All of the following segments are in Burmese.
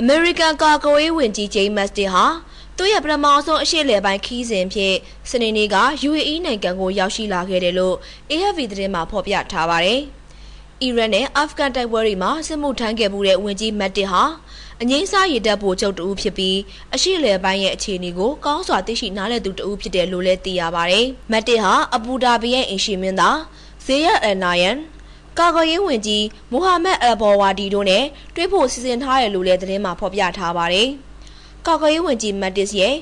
အမေရိကန်ကာကွယ်ရေးဝန်ကြီးဂျိမ်းမတ်စ်ဟာသူ့ရဲ့ပထမဆုံးအရှိလေပိုင်းခီးစဉ်ဖြင့်စနေနေ့က UAE နိုင်ငံကိုရောက်ရှိလာခဲ့တယ်လို့ AFP သတင်းမှာဖော်ပြထားပါတယ်။အီရန်နဲ့အာဖဂန်တိုက်ပွဲတွေမှာစစ်မှုထမ်းခဲ့မှုတဲ့ဝန်ကြီးမတ်တစ်ဟာအငိမ့်စားရည်တပ်ဗိုလ်ချုပ်တဦးဖြစ်ပြီးအရှိလေပိုင်းရဲ့အခြေအနေကိုကောင်းစွာသိရှိနားလည်သူတဦးဖြစ်တယ်လို့လည်းသိရပါတယ်။မတ်တစ်ဟာအဘူဒါဘီရဲ့အင်ရှင်မင်းသားဇေယက်အယ်နာယန် ကာကွယ်ရေးဝန်ကြီးမိုဟာမက်အယ်ဘော်ဝါဒီတို့နဲ့တွေ့ဖို့စီစဉ်ထားတယ်လို့လည်းသတင်းမှာဖော်ပြထားပါတယ်။ကာကွယ်ရေးဝန်ကြီးမတ်တစ်ရဲ့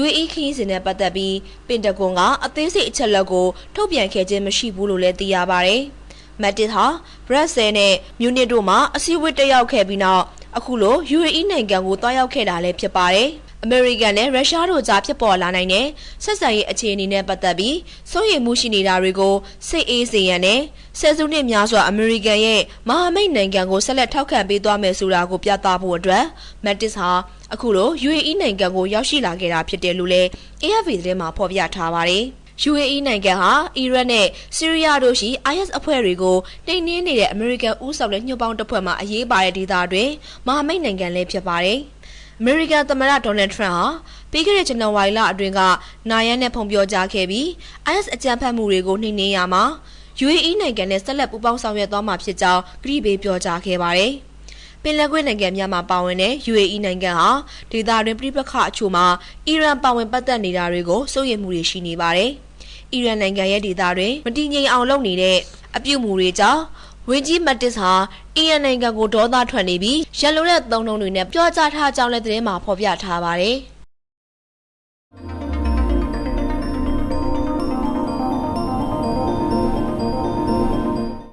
UAE ခရီးစဉ်နဲ့ပတ်သက်ပြီးပင်တဂွန်ကအသေးစိတ်အချက်လက်ကိုထုတ်ပြန်ခဲ့ခြင်းမရှိဘူးလို့လည်းသိရပါတယ်။မတ်တစ်ဟာဘရက်ဆယ်နဲ့မြူနစ်တို့မှာအစည်းအဝေးတက်ရောက်ခဲ့ပြီးနောက်အခုလို UAE နိုင်ငံကိုတွားရောက်ခဲ့တာလည်းဖြစ်ပါတယ်။ အမေရိကန်နဲ့ရုရှားတို့ကြားဖြစ်ပေါ်လာနိုင်တဲ့ဆက်ဆံရေးအခြေအနေနဲ့ပတ်သက်ပြီးစိုးရိမ်မှုရှိနေတာတွေကိုစိတ်အေးစေရန်နဲ့ဆယ်စုနှစ်များစွာအမေရိကန်ရဲ့မဟာမိတ်နိုင်ငံကိုဆက်လက်ထောက်ခံပေးသွားမယ်ဆိုတာကိုပြသဖို့အတွက်မက်တစ်ဟာအခုလို UAE နိုင်ငံကိုရောက်ရှိလာခဲ့တာဖြစ်တယ်လို့လည်း AFP သတင်းမှာဖော်ပြထားပါတယ်။ UAE နိုင်ငံဟာအီရတ်နဲ့ဆီးရီးယားတို့ရှိ IS အဖွဲ့တွေကိုနှိမ်နင်းနေတဲ့အမေရိကန်ဦးဆောင်တဲ့ညှို့ပေါင်းတပ်ဖွဲ့မှအရေးပါတဲ့ဒေသတွင်မဟာမိတ်နိုင်ငံလည်းဖြစ်ပါတယ်။ အမေရိကန်သမ္မတဒေါ်နယ်ထရန့်ဟာပြီးခဲ့တဲ့ဇန်နဝါရီလအတွင်းကနိုင်ရန်နဲ့ဖုန်ပြောကြားခဲ့ပြီး IS အကြမ်းဖက်မှုတွေကိုနှိမ်နင်းရမှာ UAE နိုင်ငံနဲ့ဆက်လက်ပူးပေါင်းဆောင်ရွက်သွားမှာဖြစ်ကြောင်းကတိပေးပြောကြားခဲ့ပါတယ်။ပင်လယ်ကွေ့နိုင်ငံများမှာပါဝင်တဲ့ UAE နိုင်ငံဟာဒေသတွင်းပြည်ပခအချို့မှာအီရန်ပါဝင်ပတ်သက်နေတာတွေကိုစိုးရိမ်မှုတွေရှိနေပါတယ်။အီရန်နိုင်ငံရဲ့ဒေသတွင်မတည်ငြိမ်အောင်လုပ်နေတဲ့အပြုအမူတွေကြောင့် ဝန်ကြီးမတ်တစ်ဟာအီရန်နိုင်ငံကိုဒေါသထွက်နေပြီးရန်လိုတဲ့သုံးနှုန်းတွေနဲ့ပြောကြားထားကြောင်းလည်းသတင်းမှာဖော်ပြထားပါတယ်။